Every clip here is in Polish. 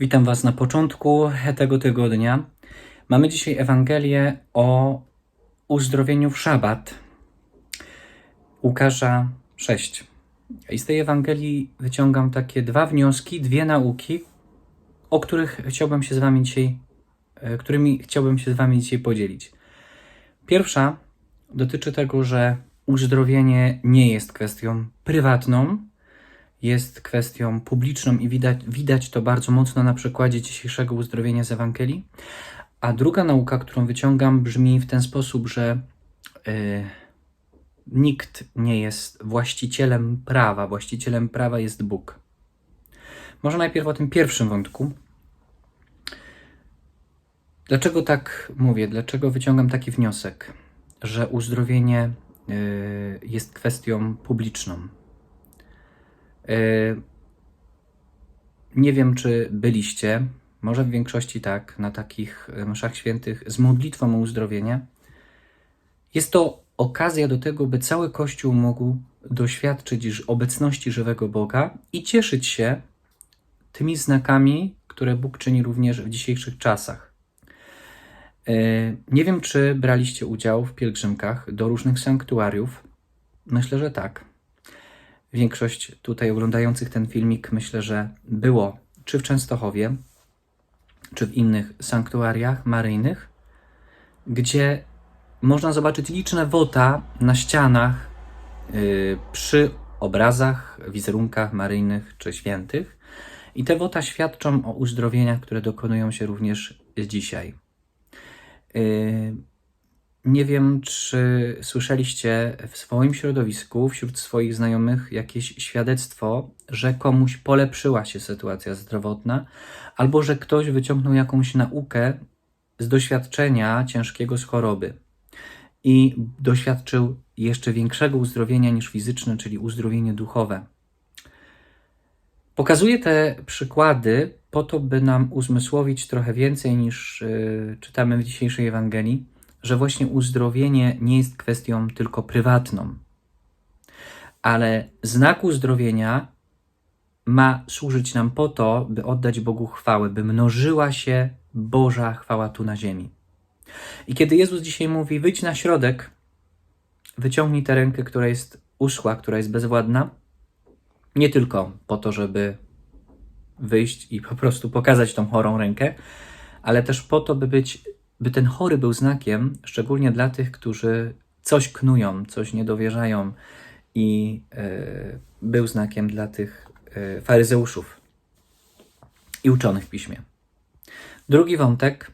Witam Was na początku tego tygodnia. Mamy dzisiaj Ewangelię o uzdrowieniu w szabat. Łukasza 6. I z tej Ewangelii wyciągam takie dwa wnioski, dwie nauki, o których chciałbym się z Wami dzisiaj, e, którymi chciałbym się z Wami dzisiaj podzielić. Pierwsza dotyczy tego, że uzdrowienie nie jest kwestią prywatną, jest kwestią publiczną i widać, widać to bardzo mocno na przykładzie dzisiejszego uzdrowienia z Ewangelii. A druga nauka, którą wyciągam, brzmi w ten sposób, że y, nikt nie jest właścicielem prawa. Właścicielem prawa jest Bóg. Może najpierw o tym pierwszym wątku. Dlaczego tak mówię? Dlaczego wyciągam taki wniosek, że uzdrowienie y, jest kwestią publiczną? Y, Nie wiem, czy byliście, może w większości tak, na takich mszach świętych z modlitwą o uzdrowienie. Jest to okazja do tego, by cały Kościół mógł doświadczyć obecności żywego Boga i cieszyć się tymi znakami, które Bóg czyni również w dzisiejszych czasach. Y, Nie wiem, czy braliście udział w pielgrzymkach do różnych sanktuariów. Myślę, że tak. Większość tutaj oglądających ten filmik myślę, że było czy w Częstochowie, czy w innych sanktuariach maryjnych, gdzie można zobaczyć liczne wota na ścianach yy, przy obrazach, wizerunkach maryjnych czy świętych. I te wota świadczą o uzdrowieniach, które dokonują się również dzisiaj. Yy, nie wiem, czy słyszeliście w swoim środowisku, wśród swoich znajomych, jakieś świadectwo, że komuś polepszyła się sytuacja zdrowotna, albo że ktoś wyciągnął jakąś naukę z doświadczenia ciężkiego z choroby i doświadczył jeszcze większego uzdrowienia niż fizyczne, czyli uzdrowienie duchowe. Pokazuję te przykłady po to, by nam uzmysłowić trochę więcej niż yy, czytamy w dzisiejszej Ewangelii, że właśnie uzdrowienie nie jest kwestią tylko prywatną, ale znak uzdrowienia ma służyć nam po to, by oddać Bogu chwałę, by mnożyła się Boża chwała tu na ziemi. I kiedy Jezus dzisiaj mówi: Wyjdź na środek, wyciągnij tę rękę, która jest uschła, która jest bezwładna, nie tylko po to, żeby wyjść i po prostu pokazać tą chorą rękę, ale też po to, by być, by ten chory był znakiem, szczególnie dla tych, którzy coś knują, coś nie dowierzają i e, był znakiem dla tych e, faryzeuszów i uczonych w piśmie. Drugi wątek.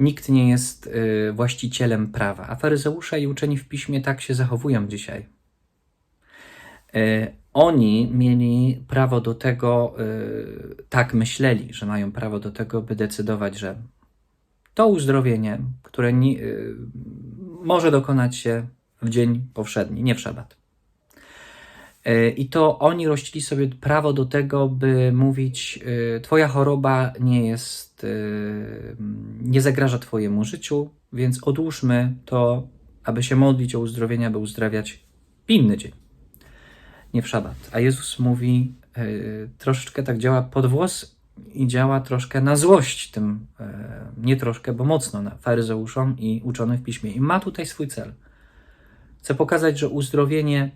Nikt nie jest e, właścicielem prawa, a faryzeusze i uczeni w piśmie tak się zachowują dzisiaj. E, Oni mieli prawo do tego, e, tak myśleli, że mają prawo do tego, by decydować, że to uzdrowienie, które y, może dokonać się w dzień powszedni, nie w szabat. Y, I to oni rościli sobie prawo do tego, by mówić: y, Twoja choroba nie jest, nie zagraża Twojemu życiu, więc odłóżmy to, aby się modlić o uzdrowienie, aby uzdrawiać w inny dzień, nie w szabat. A Jezus mówi, troszeczkę tak działa pod włos i działa troszkę na złość tym, nie troszkę, bo mocno na faryzeuszom i uczonym w piśmie. I ma tutaj swój cel. Chce pokazać, że uzdrowienie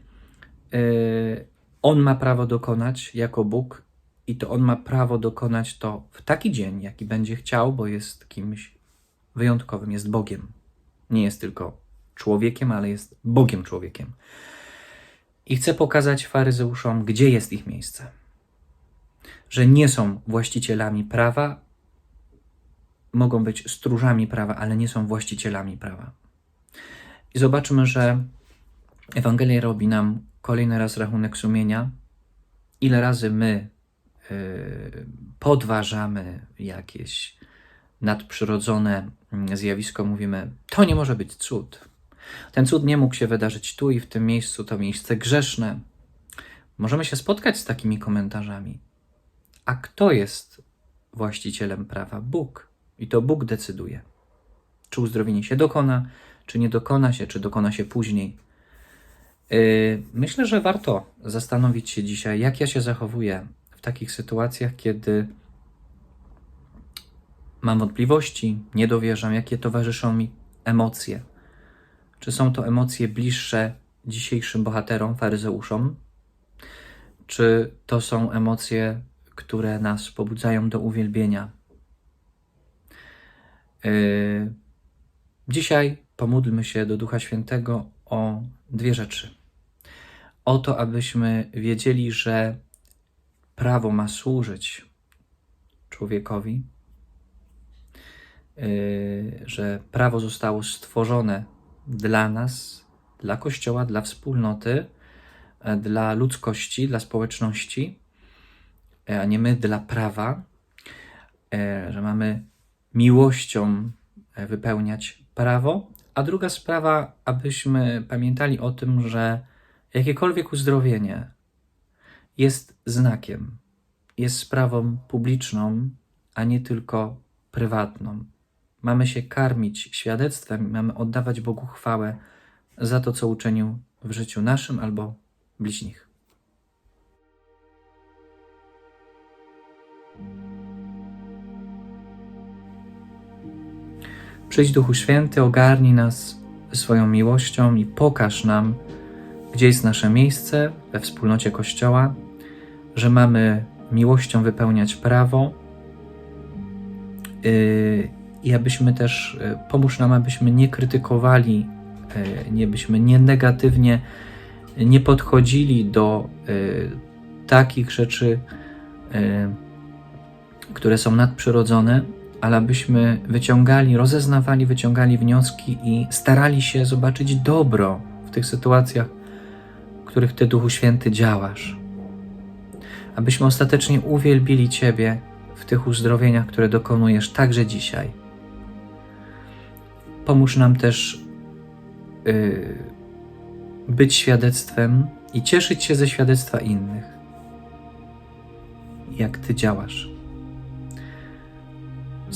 e, on ma prawo dokonać jako Bóg i to on ma prawo dokonać to w taki dzień, jaki będzie chciał, bo jest kimś wyjątkowym, jest Bogiem. Nie jest tylko człowiekiem, ale jest Bogiem człowiekiem. I chce pokazać faryzeuszom, gdzie jest ich miejsce że nie są właścicielami prawa, mogą być stróżami prawa, ale nie są właścicielami prawa. I zobaczmy, że Ewangelia robi nam kolejny raz rachunek sumienia, ile razy my yy, podważamy jakieś nadprzyrodzone mm, zjawisko, mówimy, to nie może być cud. Ten cud nie mógł się wydarzyć tu i w tym miejscu, to miejsce grzeszne. Możemy się spotkać z takimi komentarzami. A kto jest właścicielem prawa? Bóg. I to Bóg decyduje, czy uzdrowienie się dokona, czy nie dokona się, czy dokona się później. Yy, Myślę, że warto zastanowić się dzisiaj, jak ja się zachowuję w takich sytuacjach, kiedy mam wątpliwości, nie dowierzam, jakie towarzyszą mi emocje. Czy są to emocje bliższe dzisiejszym bohaterom, faryzeuszom? Czy to są emocje, które nas pobudzają do uwielbienia? Yy, Dzisiaj pomódlmy się do Ducha Świętego o dwie rzeczy. O to, abyśmy wiedzieli, że prawo ma służyć człowiekowi, yy, że prawo zostało stworzone dla nas, dla Kościoła, dla wspólnoty, e, dla ludzkości, dla społeczności, e, a nie my dla prawa, e, że mamy miłością e, wypełniać prawo. A druga sprawa, abyśmy pamiętali o tym, że jakiekolwiek uzdrowienie jest znakiem, jest sprawą publiczną, a nie tylko prywatną. Mamy się karmić świadectwem, mamy oddawać Bogu chwałę za to, co uczynił w życiu naszym albo bliźnich. Przyjdź Duchu Święty, ogarnij nas swoją miłością i pokaż nam, gdzie jest nasze miejsce we wspólnocie Kościoła, że mamy miłością wypełniać prawo yy, i abyśmy też, yy, pomóż nam, abyśmy nie krytykowali, yy, nie byśmy nie negatywnie nie podchodzili do takich rzeczy, które są nadprzyrodzone, ale abyśmy wyciągali, rozeznawali, wyciągali wnioski i starali się zobaczyć dobro w tych sytuacjach, w których Ty, Duchu Święty, działasz. Abyśmy ostatecznie uwielbili Ciebie w tych uzdrowieniach, które dokonujesz także dzisiaj. Pomóż nam też yy, być świadectwem i cieszyć się ze świadectwa innych, jak Ty działasz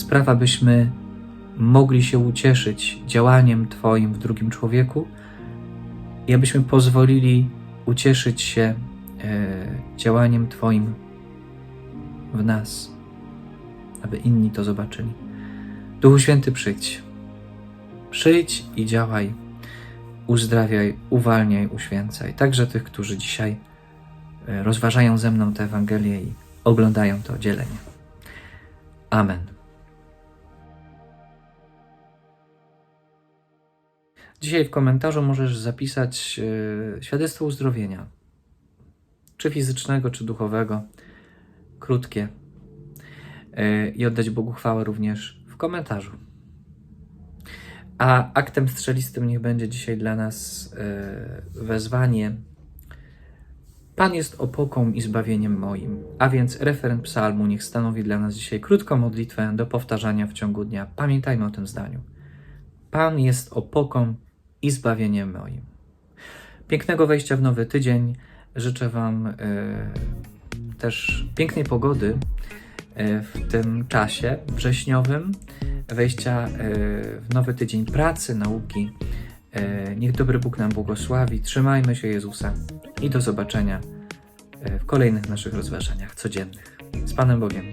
sprawa, byśmy mogli się ucieszyć działaniem Twoim w drugim człowieku i abyśmy pozwolili ucieszyć się e, działaniem Twoim w nas, aby inni to zobaczyli. Duchu Święty, przyjdź. Przyjdź i działaj, uzdrawiaj, uwalniaj, uświęcaj. Także tych, którzy dzisiaj e, rozważają ze mną tę Ewangelię i oglądają to dzielenie. Amen. Dzisiaj w komentarzu możesz zapisać e, świadectwo uzdrowienia, czy fizycznego, czy duchowego, krótkie, e, i oddać Bogu chwałę również w komentarzu. A aktem strzelistym niech będzie dzisiaj dla nas e, wezwanie. Pan jest opoką i zbawieniem moim. A więc referent psalmu niech stanowi dla nas dzisiaj krótką modlitwę do powtarzania w ciągu dnia. Pamiętajmy o tym zdaniu. Pan jest opoką i zbawieniem moim. Pięknego wejścia w nowy tydzień. Życzę Wam e, też pięknej pogody e, w tym czasie wrześniowym, wejścia e, w nowy tydzień pracy, nauki. E, niech dobry Bóg nam błogosławi. Trzymajmy się Jezusa i do zobaczenia w kolejnych naszych rozważaniach codziennych. Z Panem Bogiem.